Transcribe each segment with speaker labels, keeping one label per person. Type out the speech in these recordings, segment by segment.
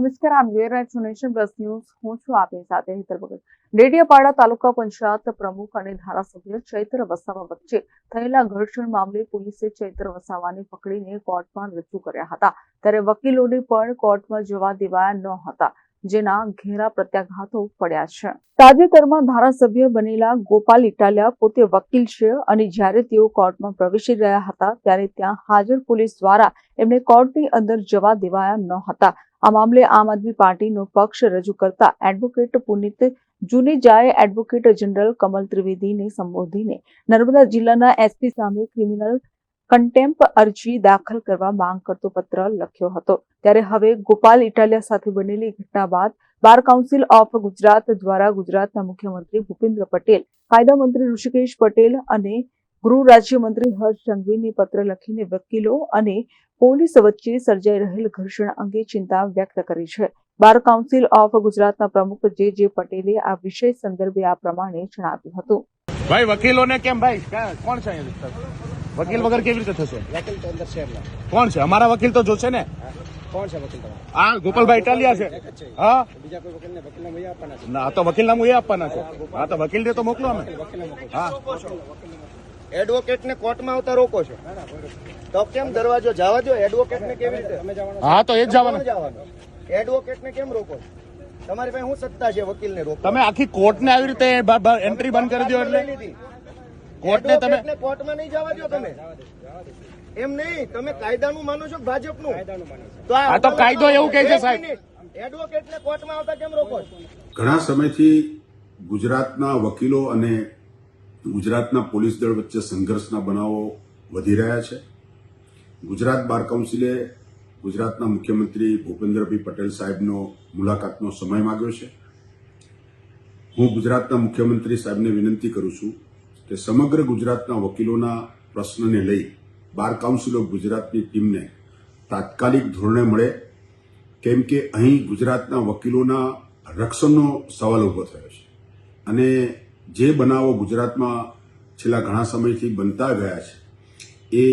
Speaker 1: નમસ્કાર આપ જોઈ રહ્યા છો નેશન પ્લસ ન્યૂઝ. હું છું આપની સાથે હેતર ભગત. ડેડિયાપાડા તાલુકા પંચાયત પ્રમુખ અને ધારાસભ્ય ચૈત્ર વસાવા વચ્ચે થયેલા ઘર્ષણ મામલે પોલીસે ચૈત્ર વસાવાને પકડીને કોર્ટમાં રજૂ કર્યા હતા. ત્યારે વકીલોને પણ કોર્ટમાં જવા દેવાયા ન હતા, જેના ઘેરા પ્રત્યાઘાતો પડ્યા છે. તાજેતરમાં ધારાસભ્ય બનેલા ગોપાલ ઇટાલિયા પોતે વકીલ છે અને જ્યારે તેઓ કોર્ટમાં પ્રવેશી રહ્યા હતા, ત્યારે ત્યાં હાજર પોલીસ દ્વારા એમને કોર્ટની અંદર જવા દેવાયા ન હતા. આ મામલે આમ આદમી પાર્ટીનો પક્ષ રજૂ કરતા એડવોકેટ પુનિત જુનેજાએ એડવોકેટ જનરલ કમલ ત્રિવેદીને સંબોધીને નર્મદા જિલ્લાના એસપી સામે ક્રિમિનલ કન્ટેમ્પ અરજી દાખલ કરવા માંગ કરતો પત્ર લખ્યો હતો. ત્યારે હવે ગોપાલ ઇટાલિયા સાથે બનેલી ઘટના બાદ બાર કાઉન્સિલ ઓફ ગુજરાત દ્વારા ગુજરાતના મુખ્યમંત્રી ભૂપેન્દ્ર પટેલ કાયદા મંત્રી ઋષિકેશ પટેલ અને ગૃહ રાજ્યમંત્રી હર્ષ સંઘવીને પત્ર લખીને વકીલો અને પોલીસ વચ્ચે સર્જાઈ રહેલ ઘર્ષણ અંગે ચિંતા વ્યક્ત કરી છે. બાર કાઉન્સિલ ઓફ ગુજરાતના પ્રમુખ જે જે પટેલે આ વિષય સંદર્ભે આ પ્રમાણે જણાવ્યું હતું.
Speaker 2: ભાઈ વકીલોને કેમ ભાઈ? કોણ છે વકીલ વગર કેવી રીતે થશે?
Speaker 3: વકીલ તો અંદર છે
Speaker 2: કોણ છે? અમારા વકીલ તો જોશે ને?
Speaker 3: કોણ છે વકીલ તમારા?
Speaker 2: આ ગોપાલભાઈ ઇટાલિયા છે. હા?
Speaker 3: બીજા કોઈ વકીલને વકીલના મૈયા આપવાના છે.
Speaker 2: ના તો વકીલ નામ એ આપવાના છે. હા તો વકીલ ને તો મોકલો અમે. હા.
Speaker 4: એડવોકેટ ને કોર્ટમાં આવતા રોકો છો? તો કેમ દરવાજો જવા દો એડવોકેટ ને કેવી રીતે?
Speaker 2: હા તો એ જ જવાનું.
Speaker 4: એડવોકેટ ને કેમ રોકો છો? તમારી પાસે શું સત્તા છે વકીલ ને રોકો
Speaker 2: તમે આખી કોર્ટને આવી રીતે એન્ટ્રી બંધ કરી દો એટલે? કોર્ટને તમે
Speaker 4: ને કોર્ટમાં નહીં જવા દો તમે એમ નહીં તમે કાયદાનું માનો છો કે ભાજપનું? તો
Speaker 2: આ તો કાયદો એવું કહે છે, સાહેબ.
Speaker 4: એડવોકેટ ને કોર્ટમાં આવતા કેમ રોકો છો?
Speaker 5: ઘણા સમયથી ગુજરાતના વકીલો અને ગુજરાતના પોલીસ દળ વચ્ચે સંઘર્ષના બનાવો વધી રહ્યા છે. ગુજરાત બાર કાઉન્સિલે ગુજરાતના મુખ્યમંત્રી ભૂપેન્દ્રભાઈ પટેલ સાહેબનો મુલાકાતનો સમય માગ્યો છે. હું ગુજરાતના મુખ્યમંત્રી સાહેબને વિનંતી કરું છું કે સમગ્ર ગુજરાતના વકીલોના પ્રશ્નને લઈ બાર કાઉન્સિલ ઓફ ગુજરાતની ટીમને તાત્કાલિક ધોરણે મળે, કેમ કે અહીં ગુજરાતના વકીલોના રક્ષણનો સવાલ ઊભો થયો છે. અને જે બનાવો ગુજરાતમાં છેલ્લા ઘણા સમયથી બનતા ગયા છે, એ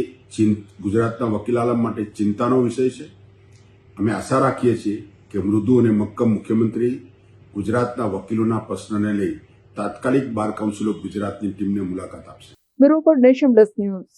Speaker 5: ગુજરાતના વકીલાલમ માટે ચિંતાનો વિષય છે. અમે આશા રાખીએ છીએ કે મૃદુ અને મક્કમ મુખ્યમંત્રી ગુજરાતના વકીલોના પ્રશ્નને લઈ તાત્કાલિક બાર કાઉન્સિલ ઓફ ગુજરાતની ટીમને મુલાકાત આપશે.
Speaker 1: બ્યુરો પર નેશન ન્યૂઝ.